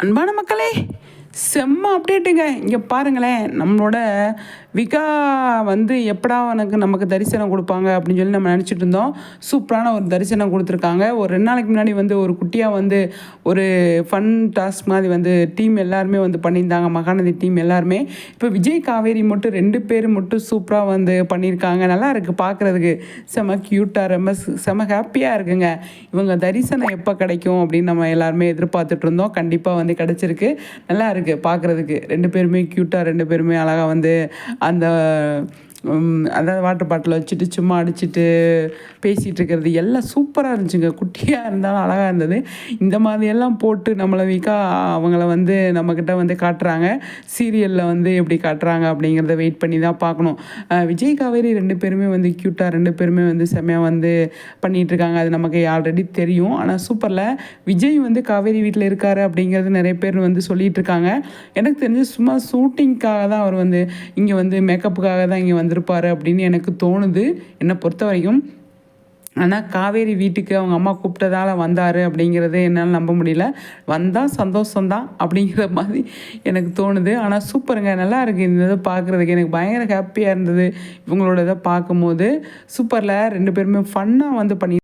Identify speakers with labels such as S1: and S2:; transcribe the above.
S1: அன்பான மக்களே செம்ம அப்டேட்டுங்க இங்கே பாருங்களேன் நம்மளோட விகா வந்து எப்படா உனக்கு நமக்கு தரிசனம் கொடுப்பாங்க அப்படின்னு சொல்லி நம்ம நினச்சிட்டு இருந்தோம். சூப்பரான ஒரு தரிசனம் கொடுத்துருக்காங்க. ஒரு ரெண்டு நாளைக்கு முன்னாடி வந்து ஒரு குட்டியாக வந்து ஒரு ஃபன் டாஸ்க் மாதிரி வந்து டீம் எல்லாருமே வந்து பண்ணியிருந்தாங்க. மகாநதி டீம் எல்லாருமே. இப்போ விஜய் காவேரி மட்டும் ரெண்டு பேர் மட்டும் சூப்பராக வந்து பண்ணியிருக்காங்க. நல்லா இருக்குது பார்க்குறதுக்கு செம க்யூட்டாக ரொம்ப செம ஹாப்பியாக இருக்குங்க. இவங்க தரிசனம் எப்போ கிடைக்கும் அப்படின்னு நம்ம எல்லாருமே எதிர்பார்த்துட்டு இருந்தோம். கண்டிப்பாக வந்து கிடச்சிருக்கு. நல்லா இருக்குது பார்க்குறதுக்கு ரெண்டு பேருமே க்யூட்டாக ரெண்டு பேருமே அழகாக வந்து அந்த உம், அதாவது வாட்டர் பாட்டில் வச்சுட்டு சும்மா அடிச்சுட்டு பேசிகிட்டு இருக்கிறது எல்லாம் சூப்பராக இருந்துச்சுங்க. குட்டியாக இருந்தாலும் அழகாக இருந்தது. இந்த மாதிரியெல்லாம் போட்டு நம்மளை வீக்காக அவங்கள வந்து நம்மக்கிட்ட வந்து காட்டுறாங்க. சீரியலில் வந்து எப்படி காட்டுறாங்க அப்படிங்கிறத வெயிட் பண்ணி தான் பார்க்கணும். விஜய் காவேரி ரெண்டு பேருமே வந்து க்யூட்டாக ரெண்டு பேருமே வந்து செம்மையாக வந்து பண்ணிகிட்டு இருக்காங்க அது நமக்கு ஆல்ரெடி தெரியும். ஆனால் சூப்பரில் விஜய் வந்து காவேரி வீட்டில் இருக்காரு அப்படிங்கிறது நிறைய பேர் வந்து சொல்லிகிட்ருக்காங்க எனக்கு தெரிஞ்சு சும்மா ஷூட்டிங்க்காக தான் அவர் வந்து இங்கே வந்து மேக்கப்புக்காக தான் இங்கே வந்து வந்திருப்பாரு அப்படின்னு எனக்கு தோணுது. என்னை பொறுத்த வரைக்கும் ஆனால் காவேரி வீட்டுக்கு அவங்க அம்மா கூப்பிட்டதால் வந்தார் அப்படிங்கிறது என்னால் நம்ப முடியல. வந்தால் சந்தோஷம்தான் அப்படிங்கிற மாதிரி எனக்கு தோணுது. ஆனால் சூப்பருங்க. நல்லா இருக்குது இந்த இதை பார்க்குறதுக்கு எனக்கு பயங்கர ஹாப்பியாக இருந்தது இவங்களோட இதை பார்க்கும்போது. சூப்பரில். ரெண்டு பேருமே ஃபன்னாக வந்து பண்ணி